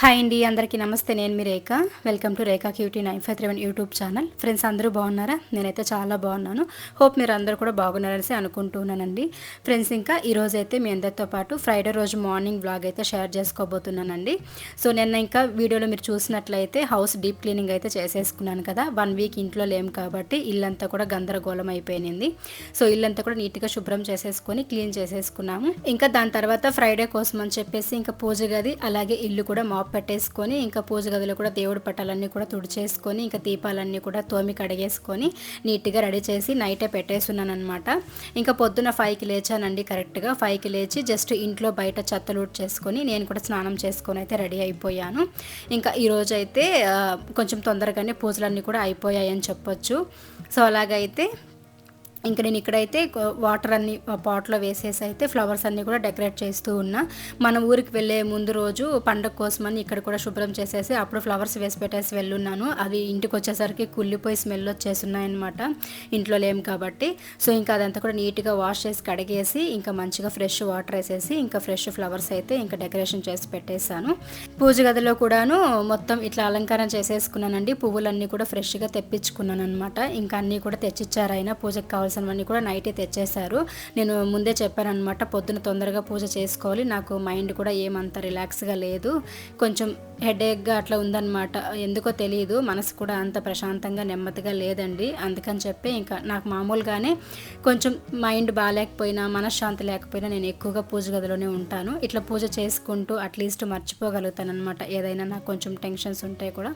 Hi అండి అందరికీ నమస్తే. నేను మీ Rekha. Welcome to Rekha QT nine five three one YouTube channel friends అందరూ బాగున్నారా? నేనైతే చాలా బాగున్నాను. హోప్ మీరు అందరూ కూడా బాగున్నారనేసి అనుకుంటున్నానండి. ఫ్రెండ్స్ ఇంకా ఈరోజు అయితే మీ అందరితో పాటు ఫ్రైడే రోజు మార్నింగ్ బ్లాగ్ అయితే షేర్ చేసుకోబోతున్నానండి. సో నిన్న ఇంకా వీడియోలో మీరు చూసినట్లయితే హౌస్ డీప్ క్లీనింగ్ అయితే చేసేసుకున్నాను కదా. వన్ వీక్ ఇంట్లో లేము కాబట్టి ఇల్లంతా కూడా గందరగోళం అయిపోయింది సో ఇల్లంతా కూడా నీట్గా శుభ్రం చేసేసుకొని క్లీన్ చేసేసుకున్నాము. ఇంకా దాని తర్వాత ఫ్రైడే కోసం అని చెప్పేసి ఇంకా పూజ గది అలాగే ఇల్లు కూడా మాప్ పెట్టేసుకొని ఇంకా పూజ గదిలో కూడా దేవుడి పట్టాలన్నీ కూడా తుడిచేసుకొని ఇంకా దీపాలన్నీ కూడా తోమి కడిగేసుకొని నీట్గా రెడీ చేసి నైటే పెట్టేస్తున్నాను అనమాట ఇంకా పొద్దున ఫైవ్కి లేచానండి కరెక్ట్గా. ఫైవ్కి లేచి జస్ట్ ఇంట్లో బయట చెత్తలు చేసుకొని నేను కూడా స్నానం చేసుకొని అయితే రెడీ అయిపోయాను. ఇంకా ఈరోజు అయితే కొంచెం తొందరగానే పూజలన్నీ కూడా అయిపోయాయని చెప్పొచ్చు. సో అలాగైతే ఇంకా నేను ఇక్కడైతే వాటర్ అన్ని పాట్లో వేసేసి అయితే ఫ్లవర్స్ అన్నీ కూడా డెకరేట్ చేస్తూ ఉన్నా. మన ఊరికి వెళ్ళే ముందు రోజు పండగ కోసమని ఇక్కడ కూడా శుభ్రం చేసేసి అప్పుడు ఫ్లవర్స్ వేసి పెట్టేసి వెళ్ళున్నాను. అవి ఇంటికి వచ్చేసరికి కుళ్ళిపోయి స్మెల్ వచ్చేస్తున్నాయన్నమాట. ఇంట్లో లేము కాబట్టి. సో ఇంకా అదంతా కూడా నీట్గా వాష్ చేసి కడిగేసి ఇంకా మంచిగా ఫ్రెష్ వాటర్ వేసేసి ఇంకా ఫ్రెష్ ఫ్లవర్స్ అయితే ఇంకా డెకరేషన్ చేసి పెట్టేశాను. పూజ గదిలో కూడాను మొత్తం ఇట్లా అలంకారం చేసేసుకున్నానండి. పువ్వులన్నీ కూడా ఫ్రెష్గా తెప్పించుకున్నాను అనమాట ఇంకా అన్నీ కూడా తెచ్చిచ్చారు పూజకు కావాల్సిన కావాల్సినవన్నీ కూడా నైటే తెచ్చేశారు. నేను ముందే చెప్పాననమాట పొద్దున తొందరగా పూజ చేసుకోవాలి. నాకు మైండ్ కూడా ఏమంత రిలాక్స్గా లేదు. కొంచెం హెడేక్గా అట్లా ఉందన్నమాట. ఎందుకో తెలియదు మనసు కూడా అంత ప్రశాంతంగా నెమ్మదిగా లేదండి. అందుకని చెప్పి ఇంకా నాకు మామూలుగానే కొంచెం మైండ్ బాగాలేకపోయినా మనశ్శాంతి లేకపోయినా నేను ఎక్కువగా పూజ గదిలోనే ఉంటాను. ఇట్లా పూజ చేసుకుంటూ అట్లీస్ట్ మర్చిపోగలుగుతాను అనమాట ఏదైనా నాకు కొంచెం టెన్షన్స్ ఉంటాయి కూడా.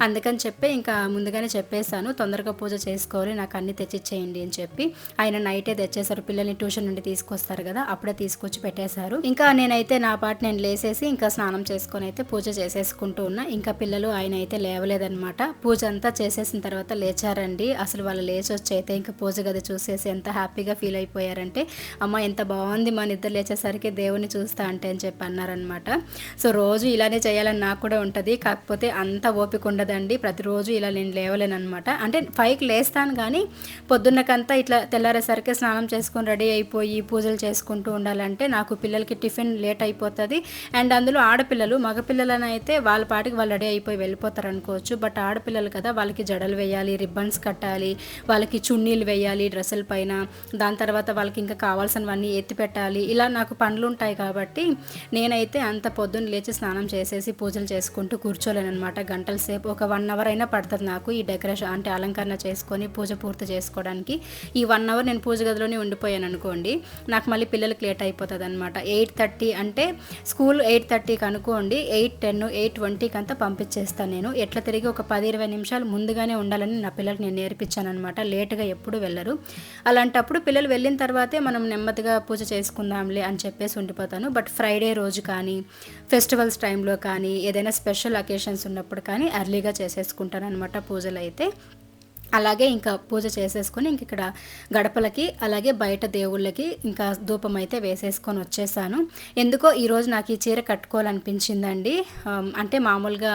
అందుకని చెప్పి ఇంకా ముందుగానే చెప్పేశాను. తొందరగా పూజ చేసుకోవాలి. నాకు అన్ని తెచ్చిచ్చేయండి అని చెప్పి. ఆయన నైటే తెచ్చేశారు. పిల్లల్ని ట్యూషన్ నుండి తీసుకొస్తారు కదా అప్పుడే తీసుకొచ్చి పెట్టేశారు. ఇంకా నేనైతే నా పాటు నేను లేసేసి ఇంకా స్నానం చేసుకొని అయితే పూజ చేసేసుకుంటూ ఉన్నా ఇంకా పిల్లలు ఆయన అయితే లేవలేదన్నమాట. పూజ అంతా చేసేసిన తర్వాత లేచారండి. అసలు వాళ్ళు లేచి వచ్చి అయితే ఇంకా పూజ గది చూసేసి ఎంత హ్యాపీగా ఫీల్ అయిపోయారంటే అమ్మ ఎంత బాగుంది మన ఇద్దరు లేచేసరికి దేవుని చూస్తా అంటే అని చెప్పి అన్నారనమాట సో రోజు ఇలానే చేయాలని నాకు కూడా ఉంటుంది. కాకపోతే అంత ఓపిక ఉండదండి. ప్రతిరోజు ఇలా నేను లేవలేను అనమాట అంటే ఫైవ్కి లేస్తాను కానీ పొద్దున్నకంతా ఇట్లా తెల్లారేసరికి స్నానం చేసుకొని రెడీ అయిపోయి పూజలు చేసుకుంటూ ఉండాలంటే నాకు పిల్లలకి టిఫిన్ లేట్ అయిపోతుంది. అండ్ అందులో ఆడపిల్లలు మగపిల్లలను అయితే వాళ్ళ పాటికి వాళ్ళు రెడీ అయిపోయి వెళ్ళిపోతారు అనుకోవచ్చు బట్ ఆడపిల్లలు కదా వాళ్ళకి జడలు వేయాలి రిబ్బన్స్ కట్టాలి వాళ్ళకి చున్నీలు వేయాలి డ్రెస్సుల పైన. దాని తర్వాత వాళ్ళకి ఇంకా కావాల్సినవన్నీ ఎత్తి పెట్టాలి. ఇలా నాకు పనులు ఉంటాయి కాబట్టి నేనైతే అంత పొద్దున్న లేచి స్నానం చేసేసి పూజలు చేసుకుంటూ కూర్చోలేను అనమాట గంటల సేపు ఒక వన్ అవర్ అయినా పడుతుంది నాకు ఈ డెకరేషన్ అంటే అలంకరణ చేసుకొని పూజ పూర్తి చేసుకోవడానికి. ఈ వన్ అవర్ నేను పూజ గదిలోనే ఉండిపోయాను అనుకోండి నాకు మళ్ళీ పిల్లలకి లేట్ అయిపోతుంది అనమాట ఎయిట్ థర్టీ అంటే స్కూల్ ఎయిట్ థర్టీకి అనుకోండి ఎయిట్ టెన్ ఎయిట్ ట్వంటీకి అంతా పంపించేస్తాను నేను. ఎట్లా తిరిగి ఒక పది ఇరవై నిమిషాలు ముందుగానే ఉండాలని నా పిల్లలకి నేను నేర్పించాను అనమాట లేట్గా ఎప్పుడు వెళ్ళరు. అలాంటప్పుడు పిల్లలు వెళ్ళిన తర్వాతే మనం నెమ్మదిగా పూజ చేసుకుందాంలే అని చెప్పేసి ఉండిపోతాను. బట్ ఫ్రైడే రోజు కానీ ఫెస్టివల్స్ టైంలో కానీ ఏదైనా స్పెషల్ అకేషన్స్ ఉన్నప్పుడు కానీ ఎర్లీగా చేసేసుకుంటాను అనమాట పూజలు అయితే. అలాగే ఇంకా పూజ చేసేసుకొని ఇంక ఇక్కడ గడపలకి అలాగే బయట దేవుళ్ళకి ఇంకా ధూపం అయితే వేసేసుకొని వచ్చేసాను. ఎందుకో ఈరోజు నాకు ఈ చీర కట్టుకోవాలనిపించిందండి. అంటే మామూలుగా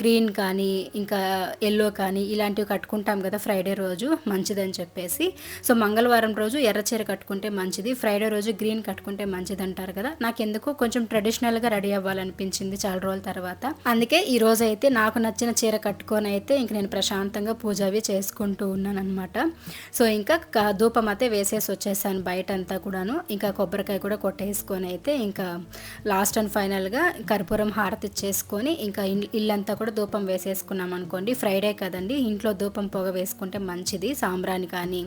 గ్రీన్ కానీ ఇంకా ఎల్లో కానీ ఇలాంటివి కట్టుకుంటాం కదా ఫ్రైడే రోజు మంచిదని చెప్పేసి. సో మంగళవారం రోజు ఎర్ర చీర కట్టుకుంటే మంచిది ఫ్రైడే రోజు గ్రీన్ కట్టుకుంటే మంచిది అంటారు కదా. నాకు ఎందుకో కొంచెం ట్రెడిషనల్గా రెడీ అవ్వాలనిపించింది చాలా రోజుల తర్వాత. అందుకే ఈ రోజు అయితే నాకు నచ్చిన చీర కట్టుకొని అయితే ఇంక నేను ప్రశాంతంగా పూజ అవి చేసుకుంటూ ఉన్నాను అనమాట సో ఇంకా ధూపం అయితే వేసేసి వచ్చేసాను బయట అంతా కూడాను. ఇంకా కొబ్బరికాయ కూడా కొట్టేసుకొని అయితే ఇంకా లాస్ట్ అండ్ ఫైనల్గా కర్పూరం హారతి చేసుకొని ఇంకా ఇల్లు ఇల్లంతా కూడా ధూపం వేసేసుకున్నాం అనుకోండి. ఫ్రైడే కదండి. ఇంట్లో ధూపం పొగ వేసుకుంటే మంచిది. సాంబ్రాణి కానీ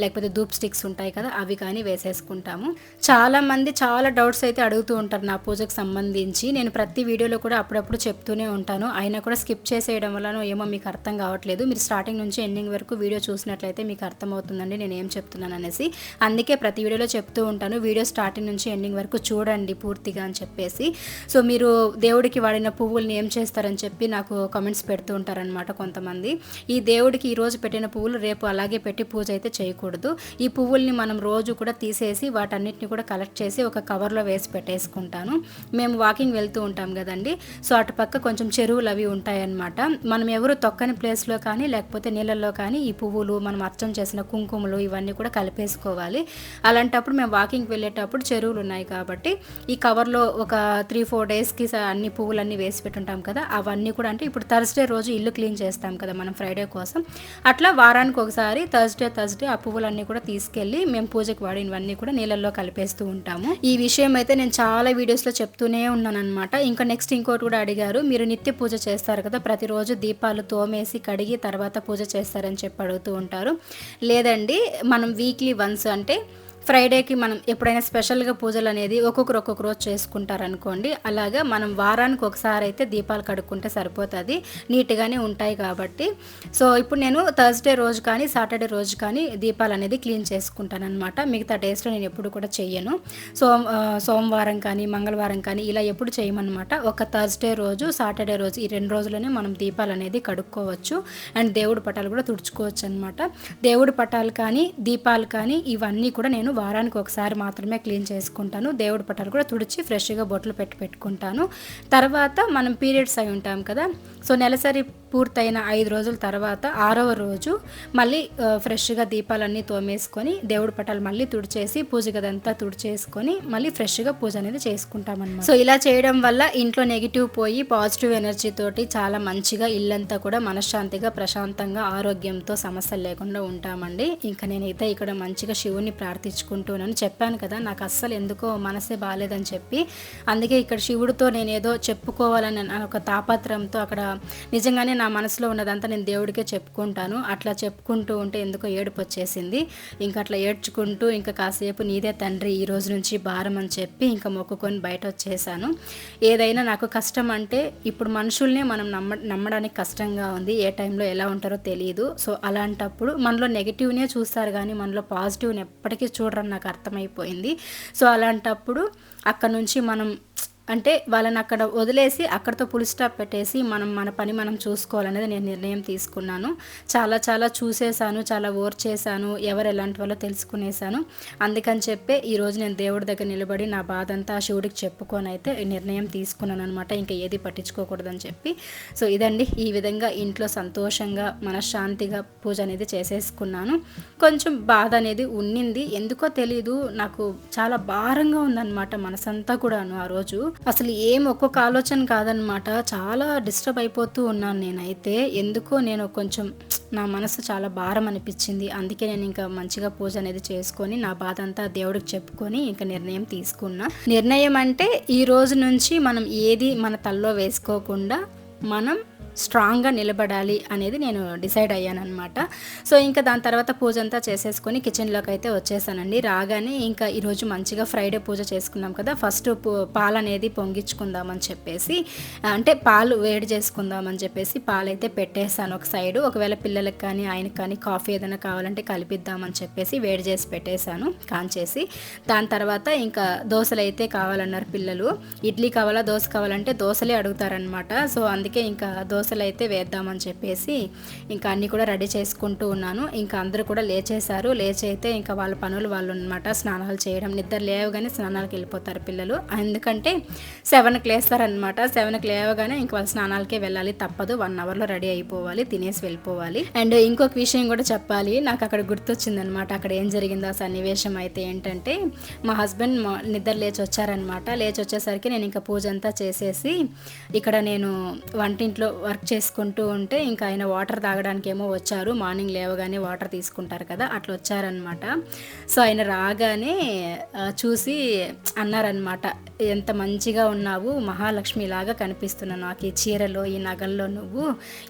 లేకపోతే ధూప్ స్టిక్స్ ఉంటాయి కదా అవి కానీ వేసేసుకుంటాము. చాలా మంది చాలా డౌట్స్ అయితే అడుగుతూ ఉంటారు నా పూజకు సంబంధించి. నేను ప్రతి వీడియోలో కూడా అప్పుడప్పుడు చెప్తూనే ఉంటాను. అయినా కూడా స్కిప్ చేసేయడం వలన ఏమో మీకు అర్థం కావట్లేదు. మీరు స్టార్టింగ్ నుంచి ఎండింగ్ వరకు వీడియో చూసినట్లయితే మీకు అర్థమవుతుందండి. నేను ఏం చెప్తున్నాను అనేసి. అందుకే ప్రతి వీడియోలో చెప్తూ ఉంటాను. వీడియో స్టార్టింగ్ నుంచి ఎండింగ్ వరకు చూడండి పూర్తిగా అని చెప్పేసి. సో మీరు దేవుడికి వాడిన పువ్వుల్ని ఏం చేస్తారని చెప్పి చెప్పి నాకు కమెంట్స్ పెడుతూ ఉంటారనమాట కొంతమంది. ఈ దేవుడికి ఈరోజు పెట్టిన పువ్వులు రేపు అలాగే పెట్టి పూజ అయితే చేయకూడదు. ఈ పువ్వుల్ని మనం రోజు కూడా తీసేసి వాటన్నిటిని కూడా కలెక్ట్ చేసి ఒక కవర్లో వేసి పెట్టేసుకుంటాను. మేము వాకింగ్ వెళ్తూ ఉంటాం కదండి. సో అటుపక్క కొంచెం చెరువులు అవి ఉంటాయన్నమాట. మనం ఎవరు తొక్కని ప్లేస్లో కానీ లేకపోతే నీళ్ళల్లో కానీ ఈ పువ్వులు మనం అర్చం చేసిన కుంకుమలు ఇవన్నీ కూడా కలిపేసుకోవాలి. అలాంటప్పుడు మేము వాకింగ్ వెళ్ళేటప్పుడు చెరువులు ఉన్నాయి కాబట్టి ఈ కవర్లో ఒక త్రీ ఫోర్ డేస్కి అన్ని పువ్వులన్నీ వేసి పెట్టుంటాం కదా అవన్నీ కూడా అంటే ఇప్పుడు థర్స్డే రోజు ఇల్లు క్లీన్ చేస్తాం కదా మనం ఫ్రైడే కోసం. అట్లా వారానికి ఒకసారి థర్స్డే థర్స్డే ఆ పువ్వులన్నీ కూడా తీసుకెళ్ళి మేము పూజకు వాడినవన్నీ కూడా నీళ్ళల్లో కలిపేస్తూ ఉంటాము. ఈ విషయం అయితే నేను చాలా వీడియోస్లో చెప్తూనే ఉన్నాను అనమాట ఇంకా నెక్స్ట్ ఇంకోటి కూడా అడిగారు మీరు నిత్య పూజ చేస్తారు కదా ప్రతిరోజు దీపాలు తోమేసి కడిగి తర్వాత పూజ చేస్తారని చెప్పి అడుగుతూ ఉంటారు. లేదండి మనం వీక్లీ వన్స్ అంటే ఫ్రైడేకి మనం ఎప్పుడైనా స్పెషల్గా పూజలు అనేది ఒక్కొక్కరు ఒక్కొక్క రోజు చేసుకుంటారనుకోండి. అలాగా మనం వారానికి ఒకసారి అయితే దీపాలు కడుక్కుంటే సరిపోతుంది. నీట్గానే ఉంటాయి కాబట్టి. సో ఇప్పుడు నేను థర్స్డే రోజు కానీ సాటర్డే రోజు కానీ దీపాలు అనేది క్లీన్ చేసుకుంటాను అనమాట మిగతా డేస్లో నేను ఎప్పుడు కూడా చెయ్యను. సో సోమవారం కానీ మంగళవారం కానీ ఇలా ఎప్పుడు చేయమన్నమాట. ఒక థర్స్డే రోజు సాటర్డే రోజు ఈ రెండు రోజులనే మనం దీపాలు అనేది కడుక్కోవచ్చు. అండ్ దేవుడి పటాలు కూడా తుడుచుకోవచ్చు అనమాట దేవుడి పటాలు కానీ దీపాలు కానీ ఇవన్నీ కూడా నేను వారానికి ఒకసారి మాత్రమే క్లీన్ చేసుకుంటాను. దేవుడి పట్టాలు కూడా తుడిచి ఫ్రెష్గా బొట్లు పెట్టి పెట్టుకుంటాను. తర్వాత మనం పీరియడ్స్ అయి ఉంటాం కదా సో నెలసరి పూర్తయిన ఐదు రోజుల తర్వాత ఆరవ రోజు మళ్ళీ ఫ్రెష్గా దీపాలన్నీ తోమేసుకొని దేవుడి పటాలు మళ్ళీ తుడిచేసి పూజ గదంతా తుడిచేసుకొని మళ్ళీ ఫ్రెష్గా పూజ అనేది చేసుకుంటామన్నమాట. సో ఇలా చేయడం వల్ల ఇంట్లో నెగిటివ్ పోయి పాజిటివ్ ఎనర్జీ తోటి చాలా మంచిగా ఇల్లంతా కూడా మనశ్శాంతిగా ప్రశాంతంగా ఆరోగ్యంతో సమస్యలు లేకుండా ఉంటామండి. ఇంకా నేనైతే ఇక్కడ మంచిగా శివుణ్ణి ప్రార్థించుకుంటున్నాను చెప్పాను కదా నాకు అస్సలు ఎందుకో మనసే బాగాలేదని చెప్పి. అందుకే ఇక్కడ శివుడితో నేనేదో చెప్పుకోవాలని ఒక తాపత్రంతో అక్కడ నిజంగానే నా మనసులో ఉన్నదంతా నేను దేవుడికే చెప్పుకుంటాను. అట్లా చెప్పుకుంటూ ఉంటే ఎందుకో ఏడుపు వచ్చేసింది. ఇంకా అట్లా ఏడ్చుకుంటూ ఇంకా కాసేపు నీదే తండ్రి ఈ రోజు నుంచి భారం అని చెప్పి ఇంకా మొక్కుకొని బయట వచ్చేసాను ఏదైనా నాకు కష్టం అంటే ఇప్పుడు మనుషుల్నే మనం నమ్మ నమ్మడానికి కష్టంగా ఉంది. ఏ టైంలో ఎలా ఉంటారో తెలియదు సో అలాంటప్పుడు మనలో నెగిటివ్నే చూస్తారు కానీ మనలో పాజిటివ్ని ఎప్పటికీ చూడరని నాకు అర్థమైపోయింది. సో అలాంటప్పుడు అక్కడ నుంచి మనం అంటే వాళ్ళని అక్కడ వదిలేసి అక్కడతో పులి స్టాప్ పెట్టేసి మనం మన పని మనం చూసుకోవాలనేది నేను నిర్ణయం తీసుకున్నాను. చాలా చాలా చూసేసాను చాలా ఓర్ చేశాను ఎవరు ఎలాంటి వాళ్ళో తెలుసుకునేసాను అందుకని చెప్పే ఈరోజు నేను దేవుడి దగ్గర నిలబడి నా బాధ అంతా శివుడికి చెప్పుకొని అయితే నిర్ణయం తీసుకున్నాను అనమాట ఇంకా ఏది పట్టించుకోకూడదని చెప్పి. సో ఇదండి ఈ విధంగా ఇంట్లో సంతోషంగా మనశ్శాంతిగా పూజ అనేది చేసేసుకున్నాను. కొంచెం బాధ అనేది ఉన్నింది. ఎందుకో తెలీదు. నాకు చాలా భారంగా ఉందన్నమాట మనసంతా కూడాను ఆ రోజు. అసలు ఏం ఒక్కొక్క ఆలోచన కాదనమాట. చాలా డిస్టర్బ్ అయిపోతూ ఉన్నాను నేనైతే. ఎందుకో నేను కొంచెం నా మనసు చాలా భారం అనిపించింది. అందుకే నేను ఇంకా మంచిగా పూజ అనేది చేసుకొని నా బాధ అంతా దేవుడికి చెప్పుకొని ఇంకా నిర్ణయం తీసుకున్నా. నిర్ణయం అంటే ఈ రోజు నుంచి మనం ఏది మన తల్లో వేసుకోకుండా మనం స్ట్రాంగ్గా నిలబడాలి అనేది నేను డిసైడ్ అయ్యాను అనమాట సో ఇంకా దాని తర్వాత పూజ అంతా చేసేసుకొని కిచెన్లోకి అయితే వచ్చేసానండి. రాగానే ఇంకా ఈరోజు మంచిగా ఫ్రైడే పూజ చేసుకున్నాం కదా ఫస్ట్ పాలు అనేది పొంగించుకుందామని చెప్పేసి అంటే పాలు వేడి చేసుకుందామని చెప్పేసి పాలు అయితే పెట్టేసాను ఒక సైడు. ఒకవేళ పిల్లలకు కానీ ఆయనకి కానీ కాఫీ ఏదైనా కావాలంటే కలిపిద్దామని చెప్పేసి వేడి చేసి పెట్టేశాను కాంచేసి. దాని తర్వాత ఇంకా దోశలు అయితే కావాలన్నారు పిల్లలు. ఇడ్లీ కావాలా దోశ కావాలంటే దోశలే అడుగుతారనమాట సో అందుకే ఇంకా దోశ దోశలు అయితే వేద్దామని చెప్పేసి ఇంకా అన్నీ కూడా రెడీ చేసుకుంటూ ఉన్నాను. ఇంకా అందరూ కూడా లేచేశారు. లేచి అయితే ఇంకా వాళ్ళ పనులు వాళ్ళు అనమాట స్నానాలు చేయడం. నిద్ర లేవగానే స్నానాలకు వెళ్ళిపోతారు పిల్లలు. ఎందుకంటే సెవెన్కి లేస్తారనమాట సెవెన్కి లేవగానే ఇంకా వాళ్ళ స్నానాలకే వెళ్ళాలి. తప్పదు. వన్ అవర్లో రెడీ అయిపోవాలి. తినేసి వెళ్ళిపోవాలి. అండ్ ఇంకొక విషయం కూడా చెప్పాలి. నాకు అక్కడ గుర్తొచ్చిందనమాట అక్కడ ఏం జరిగిందో ఆ సన్నివేశం అయితే ఏంటంటే మా హస్బెండ్ నిద్ర లేచి వచ్చారనమాట లేచి వచ్చేసరికి నేను ఇంకా పూజ అంతా చేసేసి ఇక్కడ నేను వంటింట్లో వర్క్ చేసుకుంటూ ఉంటే ఇంకా ఆయన వాటర్ తాగడానికి ఏమో వచ్చారు. మార్నింగ్ లేవగానే వాటర్ తీసుకుంటారు కదా అట్లా వచ్చారనమాట సో ఆయన రాగానే చూసి అన్నారనమాట ఎంత మంచిగా ఉన్నావు మహాలక్ష్మిలాగా కనిపిస్తున్నావు నాకు ఈ చీరలో ఈ నగల్లో నువ్వు.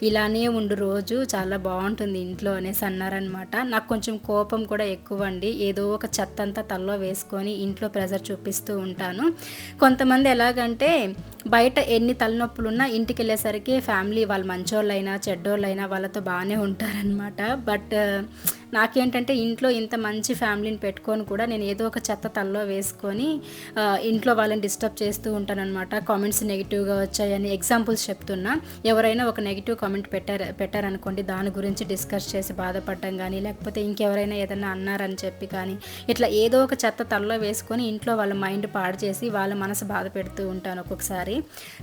ఇలానే ఉండు రోజు చాలా బాగుంటుంది ఇంట్లో అనేసి అన్నారనమాట నాకు కొంచెం కోపం కూడా ఎక్కువ అండి ఏదో ఒక చెత్త అంతా తల్లో వేసుకొని ఇంట్లో ప్రెజర్ చూపిస్తూ ఉంటాను. కొంతమంది ఎలాగంటే బయట ఎన్ని తలనొప్పులున్నా ఇంటికి వెళ్ళేసరికి ఫ్యామిలీ వాళ్ళు మంచోళ్ళైనా చెడ్డోళ్ళైనా వాళ్ళతో బాగానే ఉంటారనమాట బట్ నాకేంటంటే ఇంట్లో ఇంత మంచి ఫ్యామిలీని పెట్టుకొని కూడా నేను ఏదో ఒక చెత్త తల్లో వేసుకొని ఇంట్లో వాళ్ళని డిస్టర్బ్ చేస్తూ ఉంటానన్నమాట. కామెంట్స్ నెగిటివ్గా వచ్చాయని ఎగ్జాంపుల్స్ చెప్తున్నా. ఎవరైనా ఒక నెగిటివ్ కామెంట్ పెట్టారు పెట్టారనుకోండి దాని గురించి డిస్కస్ చేసి బాధపడటం కానీ లేకపోతే ఇంకెవరైనా ఏదైనా అన్నారని చెప్పి కానీ ఇట్లా ఏదో ఒక చెత్త తల్లో వేసుకొని ఇంట్లో వాళ్ళ మైండ్ పాడు చేసి వాళ్ళ మనసు బాధ పెడుతూ ఉంటాను ఒక్కొక్కసారి.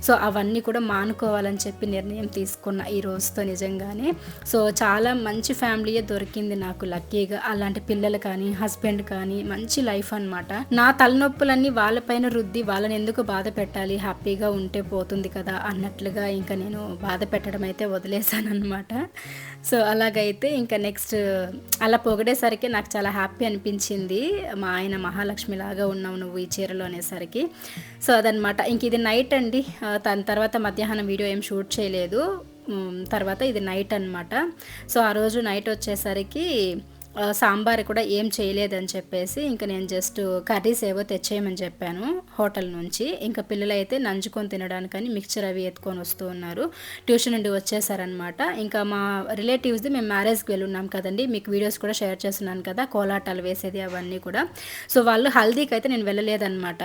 సో అవన్నీ కూడా మానుకోవాలని చెప్పి నిర్ణయం తీసుకున్న ఈ రోజుతో నిజంగానే. సో చాలా మంచి ఫ్యామిలీయే దొరికింది నాకు. నాకు లక్కీగా అలాంటి పిల్లలు కానీ హస్బెండ్ కానీ మంచి లైఫ్ అనమాట నా తలనొప్పులన్నీ వాళ్ళపైన రుద్ది వాళ్ళని ఎందుకు బాధ పెట్టాలి? హ్యాపీగా ఉంటే పోతుంది కదా అన్నట్లుగా ఇంకా నేను బాధ పెట్టడం అయితే వదిలేశాను అనమాట సో అలాగైతే ఇంకా నెక్స్ట్ అలా పొగడేసరికి నాకు చాలా హ్యాపీ అనిపించింది. మా ఆయన మహాలక్ష్మి లాగా ఉన్నావు నువ్వు ఈ చీరలో అనేసరికి. సో అదనమాట ఇంక ఇది నైట్ అండి. దాని తర్వాత మధ్యాహ్నం వీడియో ఏం షూట్ చేయలేదు. తర్వాత ఇది నైట్ అనమాట సో ఆ రోజు నైట్ వచ్చేసరికి సాంబార్ కూడా ఏం చేయలేదని చెప్పేసి ఇంకా నేను జస్ట్ కర్రీస్ ఏవో తెచ్చేయమని చెప్పాను హోటల్ నుంచి. ఇంకా పిల్లలు అయితే నంచుకొని తినడానికని మిక్చర్ అవి ఎత్తుకొని వస్తూ ఉన్నారు. ట్యూషన్ నుండి వచ్చేసారనమాట ఇంకా మా రిలేటివ్స్ది మేము మ్యారేజ్కి వెళ్ళున్నాం కదండి. మీకు వీడియోస్ కూడా షేర్ చేస్తున్నాను కదా కోలాటాలు వేసేది అవన్నీ కూడా. సో వాళ్ళు హల్దీకి అయితే నేను వెళ్ళలేదన్నమాట.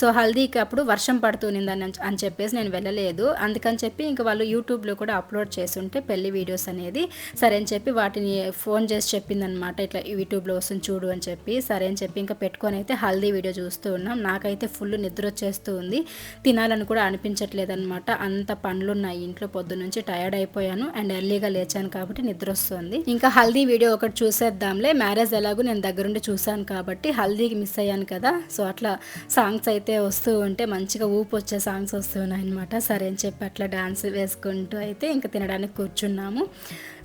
సో హల్దీకి అప్పుడు వర్షం పడుతుందని అని చెప్పేసి నేను వెళ్ళలేదు. అందుకని చెప్పి ఇంకా వాళ్ళు యూట్యూబ్లో కూడా అప్లోడ్ చేస్తుంటే పెళ్ళి వీడియోస్ అనేది సరే అని చెప్పి వాటిని ఫోన్ చేసి చెప్పిందనమాట అనమాట ఇట్లా యూట్యూబ్లో వస్తుంది చూడు అని చెప్పి సరే అని చెప్పి ఇంకా పెట్టుకొని అయితే హల్దీ వీడియో చూస్తూ ఉన్నాం. నాకైతే ఫుల్ నిద్ర వచ్చేస్తూ ఉంది. తినాలని కూడా అనిపించట్లేదు అనమాట అంత పండ్లు ఉన్నాయి ఇంట్లో పొద్దు నుంచి. టయర్డ్ అయిపోయాను అండ్ ఎర్లీగా లేచాను కాబట్టి నిద్ర వస్తుంది. ఇంకా హల్దీ వీడియో ఒకటి చూసేద్దాంలే. మ్యారేజ్ ఎలాగో నేను దగ్గరుండి చూశాను కాబట్టి హల్దీకి మిస్ అయ్యాను కదా. సో అట్లా సాంగ్స్ అయితే వస్తూ ఉంటే మంచిగా ఊపు వచ్చే సాంగ్స్ వస్తున్నాయి అనమాట సరే అని చెప్పి అట్లా డాన్స్ వేసుకుంటూ అయితే ఇంకా తినడానికి కూర్చున్నాము.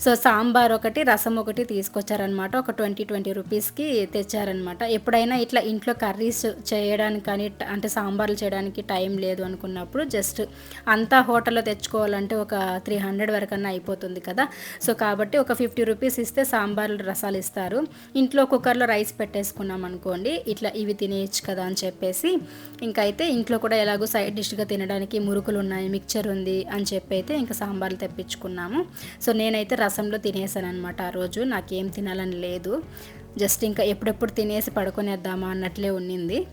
సో సాంబార్ ఒకటి రసం ఒకటి తీసుకొచ్చారనమాట ఒక ట్వంటీ ట్వంటీ రూపీస్కి తెచ్చారనమాట ఎప్పుడైనా ఇట్లా ఇంట్లో కర్రీస్ చేయడానికి కానీ అంటే సాంబార్లు చేయడానికి టైం లేదు అనుకున్నప్పుడు జస్ట్ అంతా హోటల్లో తెచ్చుకోవాలంటే ఒక త్రీ హండ్రెడ్ వరకన్నా అయిపోతుంది కదా. సో కాబట్టి ఒక ఫిఫ్టీ రూపీస్ ఇస్తే సాంబార్లు రసాలు ఇస్తారు. ఇంట్లో కుక్కర్లో రైస్ పెట్టేసుకున్నాం అనుకోండి ఇట్లా ఇవి తినేయచ్చు కదా అని చెప్పేసి. ఇంకైతే ఇంట్లో కూడా ఎలాగో సైడ్ డిష్గా తినడానికి మురుకులు ఉన్నాయి మిక్చర్ ఉంది అని చెప్పి అయితే ఇంకా సాంబార్లు తెప్పించుకున్నాము. సో నేనైతే రసంలో తినేసాను అనమాట ఆ రోజు. నాకేం తినాలని లేదు. జస్ట్ ఇంకా ఎప్పుడెప్పుడు తినేసి పడుకునేద్దామా అన్నట్లే ఉన్నింది.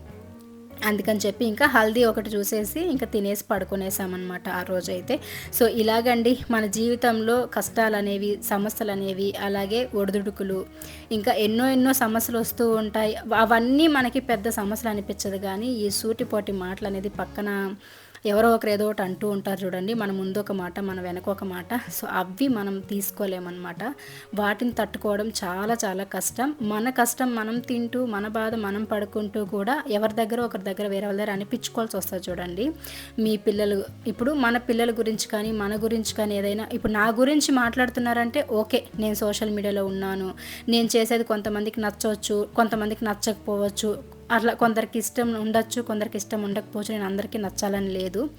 అందుకని చెప్పి ఇంకా హల్దీ ఒకటి చూసేసి ఇంకా తినేసి పడుకునేసామన్నమాట ఆ రోజైతే. సో ఇలాగండి మన జీవితంలో కష్టాలు అనేవి సమస్యలు అనేవి అలాగే ఒడిదుడుకులు ఇంకా ఎన్నో ఎన్నో సమస్యలు వస్తూ ఉంటాయి. అవన్నీ మనకి పెద్ద సమస్యలు అనిపించదు కానీ ఈ సూటిపోటి మాటలు అనేది పక్కన ఎవరో ఒకరు ఏదో ఒకటి అంటూ ఉంటారు చూడండి. మన ముందు ఒక మాట మన వెనక ఒక మాట. సో అవి మనం తీసుకోలేమన్నమాట. వాటిని తట్టుకోవడం చాలా చాలా కష్టం. మన కష్టం మనం తింటూ మన బాధ మనం పడుకుంటూ కూడా ఎవరి దగ్గర ఒకరి దగ్గర వేరే వాళ్ళ దగ్గర అనిపించుకోవాల్సి వస్తుంది చూడండి. మీ పిల్లలు ఇప్పుడు మన పిల్లల గురించి కానీ మన గురించి కానీ ఏదైనా ఇప్పుడు నా గురించి మాట్లాడుతున్నారంటే ఓకే నేను సోషల్ మీడియాలో ఉన్నాను. నేను చేసేది కొంతమందికి నచ్చవచ్చు కొంతమందికి నచ్చకపోవచ్చు అట్లా కొందరికి ఇష్టం ఉండొచ్చు కొందరికి ఇష్టం ఉండకపోవచ్చు నేను అందరికీ నచ్చాలని లేదు.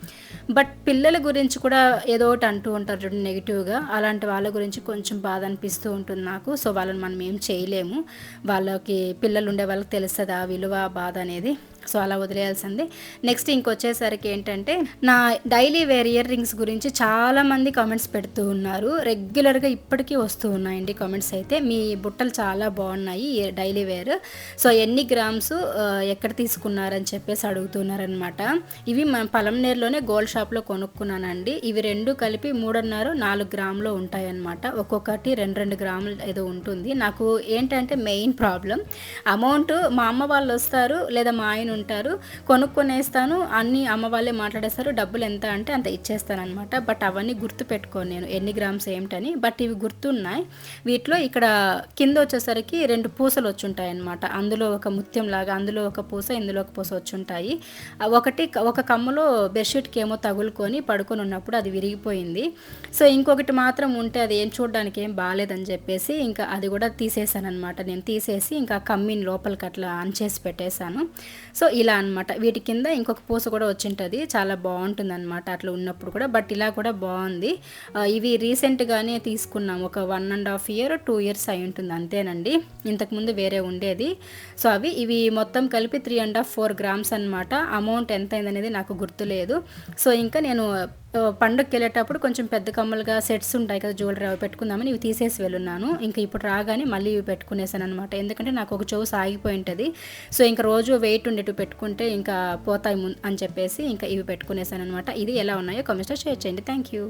బట్ పిల్లల గురించి కూడా ఏదో ఒకటి అంటూ ఉంటారు చూడండి నెగిటివ్గా అలాంటి వాళ్ళ గురించి కొంచెం బాధ అనిపిస్తూ ఉంటుంది నాకు. సో వాళ్ళని మనం ఏం చేయలేము. వాళ్ళకి పిల్లలు ఉండే వాళ్ళకి తెలుస్తుంది ఆ విలువ బాధ అనేది? సో అలా వదిలేయాల్సింది. నెక్స్ట్ ఇంకొచ్చేసరికి ఏంటంటే నా డైలీ వేర్ ఇయర్ రింగ్స్ గురించి చాలామంది కామెంట్స్ పెడుతూ ఉన్నారు. రెగ్యులర్గా ఇప్పటికీ వస్తూ ఉన్నాయండి కామెంట్స్ అయితే. మీ బుట్టలు చాలా బాగున్నాయి డైలీ వేర్. సో ఎన్ని గ్రామ్స్ ఎక్కడ తీసుకున్నారని చెప్పేసి అడుగుతున్నారనమాట ఇవి మన పలంనేరులోనే గోల్డ్ షాప్లో కొనుక్కున్నానండి. ఇవి రెండు కలిపి మూడున్నర నాలుగు గ్రాములు ఉంటాయన్నమాట. ఒక్కొక్కటి రెండు రెండు గ్రాములు ఏదో ఉంటుంది. నాకు ఏంటంటే మెయిన్ ప్రాబ్లం అమౌంట్ మా అమ్మ వాళ్ళు వస్తారు లేదా మా ఆయన ఉంటారు. కొనుక్కొనేస్తాను. అన్ని అమ్మ వాళ్ళే మాట్లాడేస్తారు. డబ్బులు ఎంత అంటే అంత ఇచ్చేస్తాను అనమాట బట్ అవన్నీ గుర్తు పెట్టుకోను నేను. ఎన్ని గ్రామ్స్ ఏమిటని బట్ ఇవి గుర్తున్నాయి. వీటిలో ఇక్కడ కింద వచ్చేసరికి రెండు పూసలు వచ్చుంటాయి అనమాట అందులో ఒక ముత్యం లాగా అందులో ఒక పూస ఇందులో ఒక పూస వచ్చుంటాయి. ఒకటి ఒక కమ్మలో బెడ్షీట్కి ఏమో తగులుకొని పడుకొని ఉన్నప్పుడు అది విరిగిపోయింది. సో ఇంకొకటి మాత్రం ఉంటే అది ఏం చూడడానికి ఏం బాగాలేదని చెప్పేసి ఇంకా అది కూడా తీసేసాను అనమాట నేను తీసేసి ఇంకా కమ్మిని లోపలికి అట్లా అన్చేసి పెట్టేశాను. సో సో ఇలా అనమాట వీటి కింద ఇంకొక పూస కూడా వచ్చింటుంది. చాలా బాగుంటుంది అనమాట అట్లా ఉన్నప్పుడు కూడా. బట్ ఇలా కూడా బాగుంది. ఇవి రీసెంట్గానే తీసుకున్నాం. ఒక one and half year two years అయి ఉంటుంది. అంతేనండి. ఇంతకుముందు వేరే ఉండేది. సో అవి ఇవి మొత్తం కలిపి three and half four grams అనమాట అమౌంట్ ఎంత అయిందనేది నాకు గుర్తులేదు. సో ఇంకా నేను పండుగకి వెళ్ళేటప్పుడు కొంచెం పెద్ద కమ్మలుగా సెట్స్ ఉంటాయి కదా జ్యువెలరీ అవి పెట్టుకుందామని ఇవి తీసేసి వెళ్ళున్నాను. ఇంకా ఇప్పుడు రాగానే మళ్ళీ ఇవి పెట్టుకునేసాను అనమాట ఎందుకంటే నాకు ఒక చెవు సాగిపోయి ఉంటుంది. సో ఇంకా రోజు వెయిట్ ఉండేటివి పెట్టుకుంటే ఇంకా పోతాయి అని చెప్పేసి ఇంకా ఇవి పెట్టుకునేసాను అనమాట ఇది ఎలా ఉన్నాయో కమెంట్స్లో షేర్ చేయండి. Thank you